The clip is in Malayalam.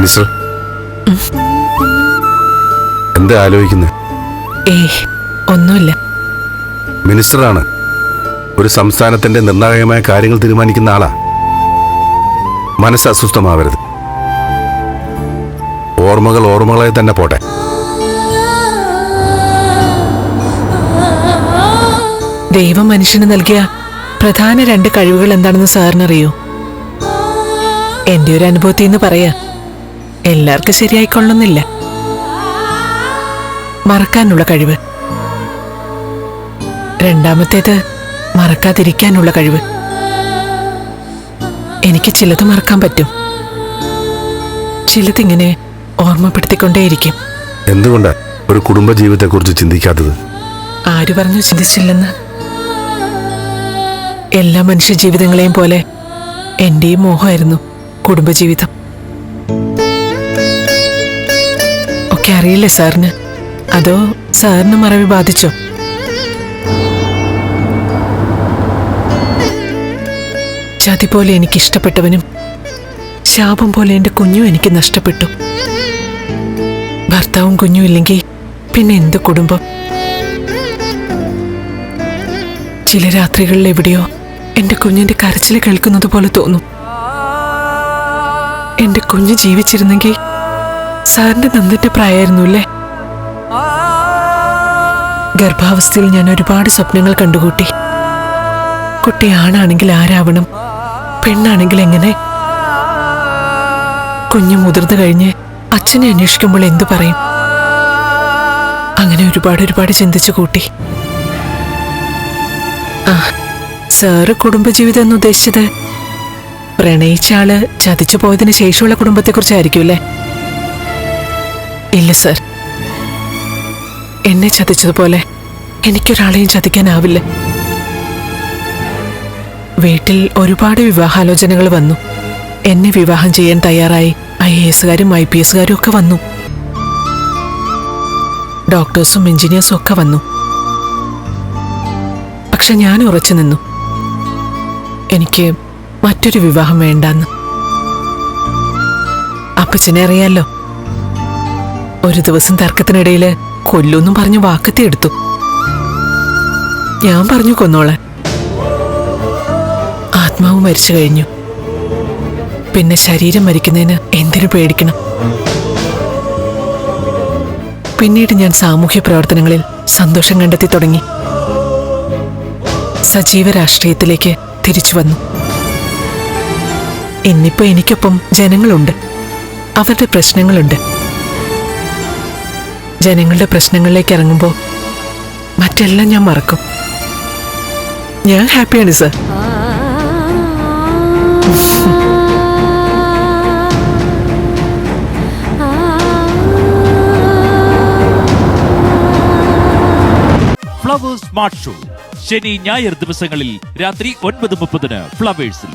മിനിസ്റ്റർ. എന്താ ആലോചിക്കുന്നത് ഏയ് ഒന്നുമില്ല. മിനിസ്റ്ററാണ്. ഒരു സംസ്ഥാനത്തിന്റെ നിർണായകമായ കാര്യങ്ങൾ തീരുമാനിക്കുന്ന ആളാ. മനസ്സ് അസ്വസ്ഥമാവരുത്. ഓർമ്മകൾ ഓർമ്മകളായി തന്നെ പോട്ടെ. ദൈവം മനുഷ്യന് നൽകിയ പ്രധാന രണ്ട് കഴിവുകൾ എന്താണെന്ന് സാറിനറിയോ. എന്റെ ഒരു അനുഭവത്തിൽ നിന്ന് പറയാ. എല്ലാവർക്കും ശരിയായിക്കൊള്ളുന്നില്ല. മറക്കാനുള്ള കഴിവ്. രണ്ടാമത്തേത് മറക്കാതിരിക്കാനുള്ള കഴിവ്. എനിക്ക് ചിലത് മറക്കാൻ പറ്റും. ചിലതിങ്ങനെ ഓർമ്മപ്പെടുത്തിക്കൊണ്ടേയിരിക്കും. എന്തുകൊണ്ടാ ഒരു കുടുംബ ജീവിതത്തെക്കുറിച്ച് ചിന്തിക്കാത്തത്? ആര് പറഞ്ഞു ചിന്തിച്ചില്ലെന്ന്? എല്ലാ മനുഷ്യ ജീവിതങ്ങളെയും പോലെ എന്റെയും മോഹമായിരുന്നു കുടുംബജീവിതം. ഒക്കെ അറിയില്ലേ സാറിന്? അതോ സാറിന് മറവി ബാധിച്ചോ? ചതി പോലെ എനിക്ക് ഇഷ്ടപ്പെട്ടവനും ശാപം പോലെ എന്റെ കുഞ്ഞും എനിക്ക് നഷ്ടപ്പെട്ടു. ഭർത്താവും കുഞ്ഞും ഇല്ലെങ്കിൽ പിന്നെ എന്ത് കുടുംബം? ചില രാത്രികളിൽ എവിടെയോ എന്റെ കുഞ്ഞിന്റെ കരച്ചിൽ കേൾക്കുന്നത് പോലെ തോന്നും. എന്റെ കുഞ്ഞ് ജീവിച്ചിരുന്നെങ്കിൽ സാറിന്റെ നന്ദിന്റെ പ്രായമായിരുന്നു അല്ലേ? ഗർഭാവസ്ഥയിൽ ഞാൻ ഒരുപാട് സ്വപ്നങ്ങൾ കണ്ടുകൂട്ടി. കുട്ടി ആണാണെങ്കിൽ ആരാവണം? പെണ്ണാണെങ്കിൽ എങ്ങനെ? കുഞ്ഞു മുതിർന്നു കഴിഞ്ഞ് അച്ഛനെ അന്വേഷിക്കുമ്പോൾ എന്തു പറയും? അങ്ങനെ ഒരുപാട് ഒരുപാട് ചിന്തിച്ചു കൂട്ടി. ആ സാറ് കുടുംബജീവിതം എന്ന് ഉദ്ദേശിച്ചത് പ്രണയിച്ച ആൾ ചതിച്ചു പോയതിനു ശേഷമുള്ള കുടുംബത്തെക്കുറിച്ചായിരിക്കും അല്ലേ? ഇല്ല സർ. എന്നെ ചതിച്ചതുപോലെ എനിക്കൊരാളെയും ചതിക്കാനാവില്ല. വീട്ടിൽ ഒരുപാട് വിവാഹാലോചനകൾ വന്നു. എന്നെ വിവാഹം ചെയ്യാൻ തയ്യാറായി ഐ എ എസുകാരും ഐ പി എസുകാരും ഒക്കെ വന്നു. ഡോക്ടേഴ്സും എഞ്ചിനീയേഴ്സും ഒക്കെ വന്നു. പക്ഷെ ഞാൻ ഉറച്ചു നിന്നു. എനിക്ക് മറ്റൊരു വിവാഹം വേണ്ടെന്ന്. അപ്പച്ചനെ അറിയാലോ. ഒരു ദിവസം തർക്കത്തിനിടയിൽ കൊല്ലൊന്നും പറഞ്ഞു വാക്കത്തി എടുത്തു. ഞാൻ പറഞ്ഞു കൊന്നോളെ ആത്മാവ് മരിച്ചു കഴിഞ്ഞു. പിന്നെ ശരീരം മരിക്കുന്നതിന് എന്തിനു പേടിക്കണം? പിന്നീട് ഞാൻ സാമൂഹ്യ പ്രവർത്തനങ്ങളിൽ സന്തോഷം കണ്ടെത്തി തുടങ്ങി. സജീവ രാഷ്ട്രീയത്തിലേക്ക് തിരിച്ചു വന്നു. ഇന്നിപ്പോ എനിക്കൊപ്പം ജനങ്ങളുണ്ട്. അവരുടെ പ്രശ്നങ്ങളുണ്ട്. ജനങ്ങളുടെ പ്രശ്നങ്ങളിലേക്ക് ഇറങ്ങുമ്പോൾ മറ്റെല്ലാം ഞാൻ മറക്കും. ഞാൻ ഹാപ്പിയാണ് സർ. ഫ്ലവേഴ്സ് സ്മാർട്ട് ഷോ ശനി ഞായർ ദിവസങ്ങളിൽ രാത്രി ഒൻപത് മുപ്പതിന് ഫ്ലവേഴ്സിൽ